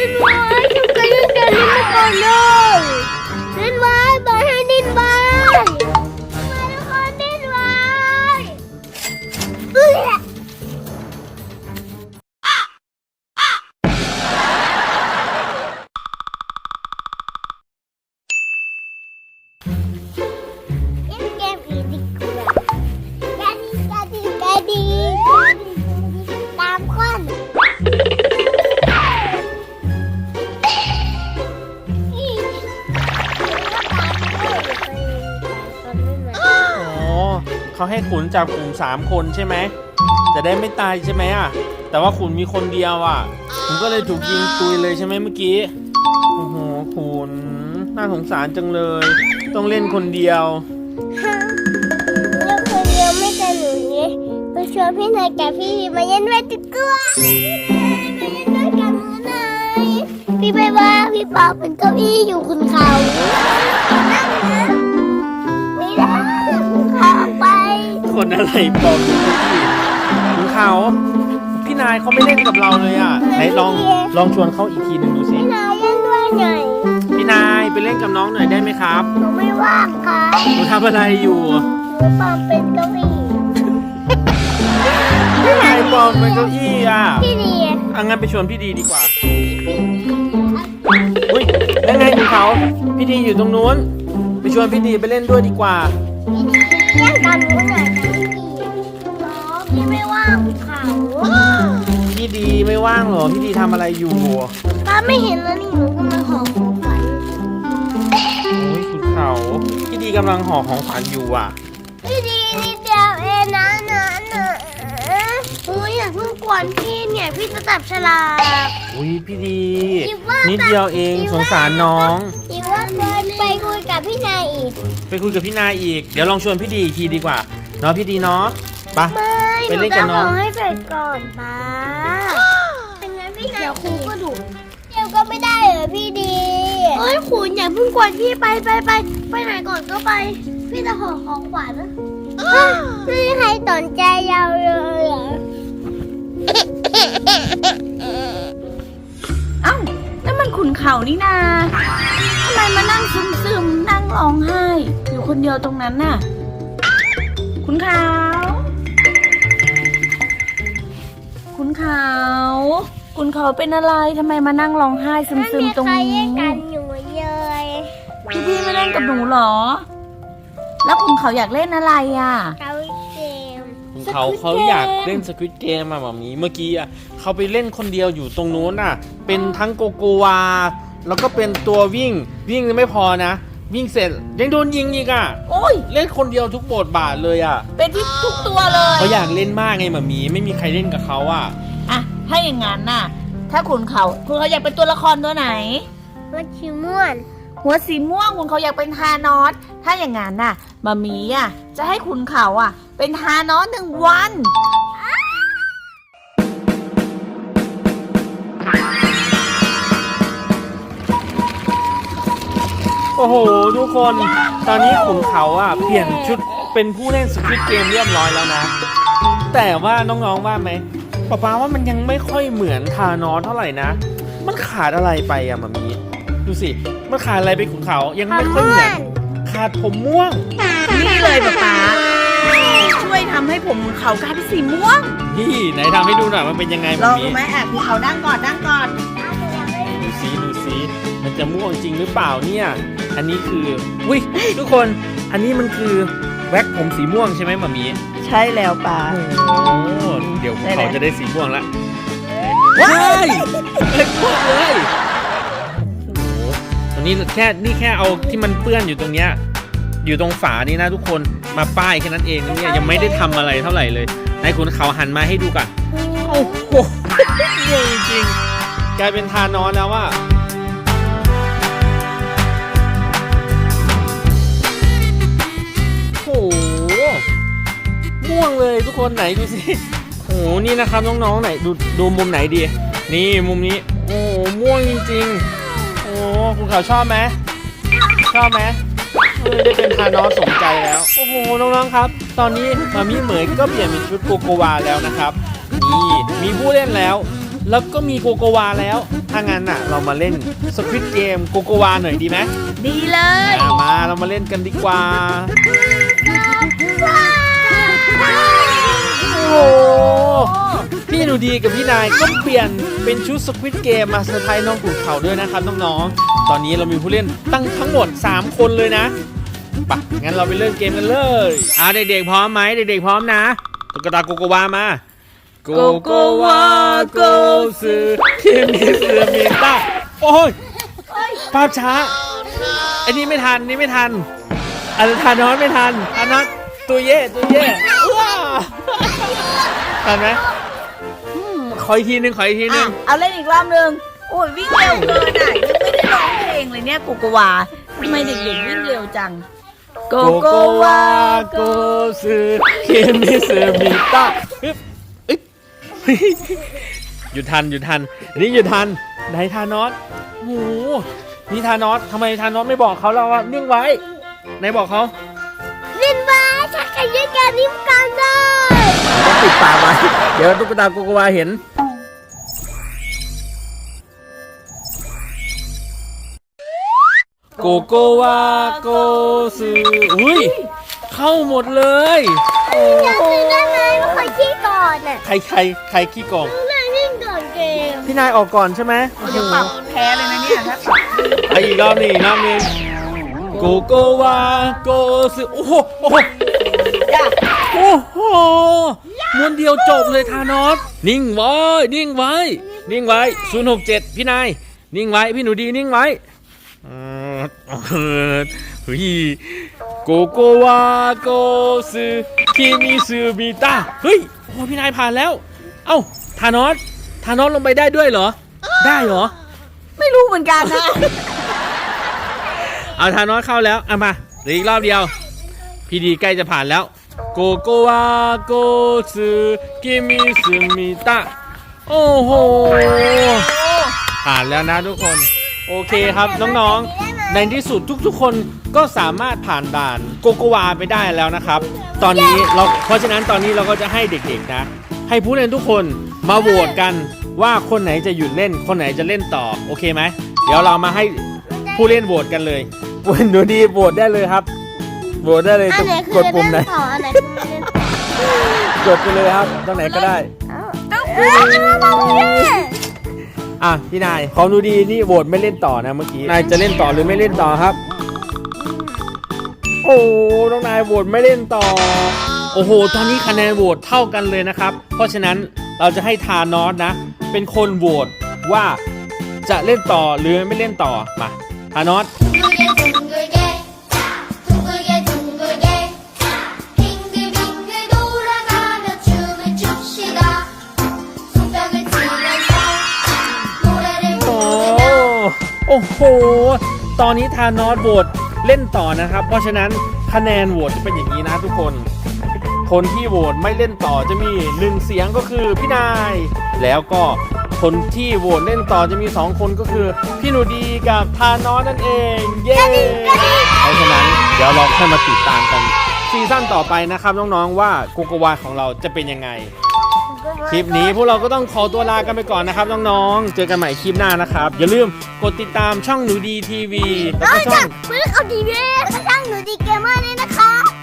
เล่นไว้ทำ เขาให้ขุนจับกลุ่มสามคนใช่ไหมจะได้ไม่ตายใช่ไหมอะ แต่ว่าขุนมีคนเดียวอะขุนก็เลยถูกยิงตุยเลยใช่ไหมเมื่อกี้ โอ้โหขุนน่าสงสารจังเลย ต้องเล่นคนเดียวเล่นคนเดียวไม่สนุกเลยไปชวนพี่นายกับพี่มาเล่นด้วยติดกลัวพี่นายมาเล่นด้วยกันนะนายพี่ไปว่าพี่ปอบเป็นเก้าอี้อยู่คุณเขา คนอะไรบอกคุณพี่ขุนเขา พี่นายเขาไม่เล่นกับเราเลยอะ ไหนลองลองชวนเขาอีกทีหนึ่งดูสิ พี่นายเล่นด้วยหน่อยพี่นายไปเล่นกับน้องหน่อยได้ไหมครับ หนูไม่ว่างค่ะหนูทำอะไรอยู่ หนูปอบเป็นเก้าอี้พี่นายปลอมเป็นเก้าอี้อะพี่ดีเอางั้นไปชวนพี่ดีดีกว่า อุ้ยยังไงคุณเขาพี่ดีอยู่ตรงนู้น ไปชวนพี่ดีไปเล่นด้วยดีกว่า พี่ดีเล่นกับหนูหน่อย ดีไม่ว่างเหรอพี่ดีทำอะไรอยู่ป้าไม่เห็นแล้วนี่หนูกำลังห่อของขวัญโอ้ยคุณเขาพี่ดีกำลังห่อของขวัญอยู่อะพี่ดีนิดเดียวเองนะนะนะโอ้ยอย่าเพิ่งกวนพี่เนี่ยพี่จะจับฉลากอุ้ยพี่ดีคิดว่านิดเดียวเองสงสารน้องอีกว่าเดินไปคุยกับพี่นายอีก ไปคุยกับพี่นายอีกเดี๋ยวลองชวนพี่ดีอีกทีดีกว่าเนาะพี่ดีเนาะไปะไม่ไปเล่นกับน้องหจะขให้เสร็จก่อนป้า ไม่ได้เหรอพี่ดีเอ้ยคุณอย่าเพิ่งกวนพี่ไปไปไปไปไหนก่อนก็ไป พี่จะห่อของขวัญนะไม่มีใครสนใจเราเลยเหรอเอ้านั่นมันขุนเขานี่นาทำไมมานั่งซึมซึมๆนั่งร้องไห้ อยู่คนเดียวตรงนั้นน่ะ ขุนเขาขุนเขา ขุนเขาเป็นอะไรทำไมมานั่งร้องไห้ซึมไม่ซึมมีๆตรงใครนี้แย่งกันอยู่เลยพี่พี่ไม่เล่นกับหนูเหรอ แล้วขุนเขาอยากเล่นอะไรอะ เขาเกมเขา Squid เขาอยากเล่นสควิตเกมอะหมามีเมื่อกี้อะเขาไปเล่นคนเดียวอยู่ตรงนู้นอะเป็นทั้งโกโกวา แล้วก็เป็นตัววิ่งวิ่งไม่พอนะ วิ่งเสร็จยังโดนยิงอีกอะโอ้ย เล่นคนเดียวทุกบทบาทเลยอะเป็นที่ทุกตัวเลย เขาอยากเล่นมากไงหมามีไม่มีใครเล่นกับเขาอะอะ ถ้าอย่างนั้นน่ะ ถ้าขุนเขาขุนเขาอยากเป็นตัวละครตัวไหนวัชิม่วน หัวสีม่วงคุณเขาอยากเป็นทานอสถ้าอย่างนั้นน่ะมามีอะจะให้คุณเขาอะ เป็นทานอสหนึ่งวัน โอ้โห ทุกคน ตอนนี้ขุนเขาอะเปลี่ยนชุดเป็นผู้เล่นสควิตเกมเรียบร้อยแล้วนะ แต่ว่าน้องๆว่าไหม ป๊าป๊าว่ามันยังไม่ค่อยเหมือนทานอสเท่าไหร่นะ มันขาดอะไรไปอะหมามีดูสิ มันขาดอะไรไปขุนเขา ยังไม่ค่อยเหมือน ขาดผมม่วง นี่เลยป๊าป๊าช่วยทำให้ผมของเขากลายเป็นสีม่วงนี่ไหนทำให้ดูหน่อยมันเป็นยังไงลมาองมีดูไหมอะคุณเขานั่งก่อนนั่งก่อนดูสิดูสิมันจะม่วงจริงหรือเปล่าเนี่ย อันนี้คืออุ้ยทุกคน อันนี้มันคือแว็กผมสีม่วงใช่ไหมหมามี ใช่แล้วป๊าโอ้เดี๋ยวได้ไหมเขาจะได้สีม่วงละว้ายเป็นม่วงเลยโอ้โหตรงนี้แค่นี่แค่เอาที่มันเปื้อนอยู่ตรงเนี้ยอยู่ตรงฝานี่นะทุกคนมาป้ายแค่นั้นเองนะเนี่ยยังไม่ได้ทำอะไรเท่าไหร่เลยนายขุนเขาหันมาให้ดูก่อนโอ้โหม่วงจริงๆกลายเป็นทานอนแล้วว่า นไหนดูสิโอ้โหนี่นะครับน้องๆไหนดูดูมุมไหนดี นี่มุมนี้โอ้โหม่วงจริงๆ โอ้คุณเขาชอบไหมชอบไหมเออได้เป็นทานอสสมใจแล้ว โอ้โหน้องๆครับ ตอนนี้มามีเหมยก็เปลี่ยนเป็นชุดโกโกวาแล้วนะครับนี่มีผู้เล่นแล้ว แล้วก็มีโกโกวาแล้วถ้างั้นอะ เรามาเล่นสควิตเกมโกโกวาหน่อยดีไหมดีเลยอะมาเรามาเล่นกันดีกว่า พี่หนูดีกับพี่นายก็เปลี่ยนเป็นชุดสควิตเกมมาเซอร์ไพรส์น้องขุนเขาด้วยนะครับน้องๆ ตอนนี้เรามีผู้เล่นตั้งทั้งหมด 3 คนเลยนะปะงั้นเราไปเล่นเกมกันเลยอ่าเด็กๆพร้อมไหมเด็กๆพร้อมนะตุ๊กตาโกโกวามาโกโกวาโกซึคิมิซึมิตะโอ้ยภาพช้าอันนี้ไม่ทันอันนี้ไม่ทันอันนทานอนไม่ทันทานอนตัวเย่ตัวเย่ว้าทันไหมข ออีกทีหนึงขออีกทีหนึอะงเอาเล่นอีกรอบหนึ่งโอ้ยวิ่งเร็วเกินอะยังไม่ได้ร้องเพลงเลยเนี่ยกูกวาทำไมเด็กๆวิ่งเร็วจังโกโกวาโกซึคิมิซึมิตะอึ๊บอึ๊บหยุดทันหยุดทันอันนี้หยุดทันไหนทานอสโอ้โหนี่ทานอสทำไมทานอสไม่บอกเขาเราอะนิ่งไว้ไหนบอกเขาลินบ้าชักกันยืดแกนิ้มกันเลย ต้องปิดปากไว้เดี๋ยวตุ๊กตาโกโกวาเห็น โกโกวาโกซึอุ้ย เข้าหมดเลย โอ้อยากซื้อได้ไหมว่าใครขี้ก่อนอะใครใครใครขี้โกง เล่นยิ่งก่อนเกมพี่นายออกก่อนใช่ไหมโอ้โหจะปรับแพ้เลยนะเนี่ยถ้าปรับไปอีกรอบหนึงอีกรอบหนึงโกโกวาโกซึโอ้โหโอ้โหจ้ะโอ้โหม้วนเดียวจบเลยทานอสนิ่งไว้ นิ่งไว้ นิ่งไว้067พี่นาย นิ่งไว้ พี่หนูดีนิ่งไว้เออ เออเฮ้ยโกโกวาโกซึคิมิซึบิตะเฮ้ยโอ้พี่นายผ่านแล้ว เอ้าทานอสทานอสลงไปได้ด้วยเหรอ ได้เหรอ ไม่รู้เหมือนกันนะ เอาทานอสเข้าแล้วเอามาเหลืออีกรอบเดียว พี่ดีใกล้จะผ่านแล้วโกโกวาโกซึกิมิซึมิตะโอ้โหผ่านแล้วนะทุกคน โอเคครับน้องๆ ในที่สุดทุกๆ คนก็สามารถผ่านด่านโกโกวาไปได้แล้วนะครับ ตอนนี้เราเพราะฉะนั้นตอนนี้เราก็จะให้เด็กๆนะ ให้ผู้เล่นทุกคนมาโหวตกันว่าคนไหนจะหยุดเล่น คนไหนจะเล่นต่อโอเคไหมเดี๋ยวเรามาให้ผู้เล่นโหวตกันเลยวันหนูดีโหวตได้เลยครับโหวตได้เลยอันไหนกคือดปุ่มไหนเล่นต่ออันไหนคือไม่เล่นต่อกดไปเลยครับตรงไหนก็ได้ต้องเอ้ยมาบอกเลย อะพี่นายของดูดีนี่โหวตไม่เล่นต่อนะเมื่อกี้ นายจะเล่นต่อหรือไม่เล่นต่อครับ โอ้น้องนายโหวตไม่เล่นต่อ โอ้โห ตอนนี้คะแนนโหวตเท่ากันเลยนะครับ เพราะฉะนั้นเราจะให้ทานอสนะ เป็นคนโหวตว่าจะเล่นต่อหรือไม่เล่นต่อ มา ทานอส โอ้โห ตอนนี้ทานอสโหวตเล่นต่อนะครับ เพราะฉะนั้นคะแนนโหวตจะเป็นอย่างนี้นะทุกคน คนที่โหวตไม่เล่นต่อจะมีหนึ่งเสียงก็คือพี่นาย แล้วก็คนที่โหวตเล่นต่อจะมี 2 คนก็คือ พี่หนูดีกับทานอสนั่นเอง เย้เพราะฉะนั้นเดี๋ยวเราค่อยมาติดตามกันซีซั่นต่อไปนะครับน้องๆว่าโกโกวาของเราจะเป็นยังไง คลิปนี้พวกเราก็ต้องขอตัวลากันไปก่อนนะครับน้องๆ เจอกันใหม่คลิปหน้านะครับ อย่าลืมกดติดตามช่องหนูดีทีวีแล้วนอก็กช่จาอกงเพื่อนเอาดีเวก็ช่างหนูดีเกมเมอร์นี่นะคะ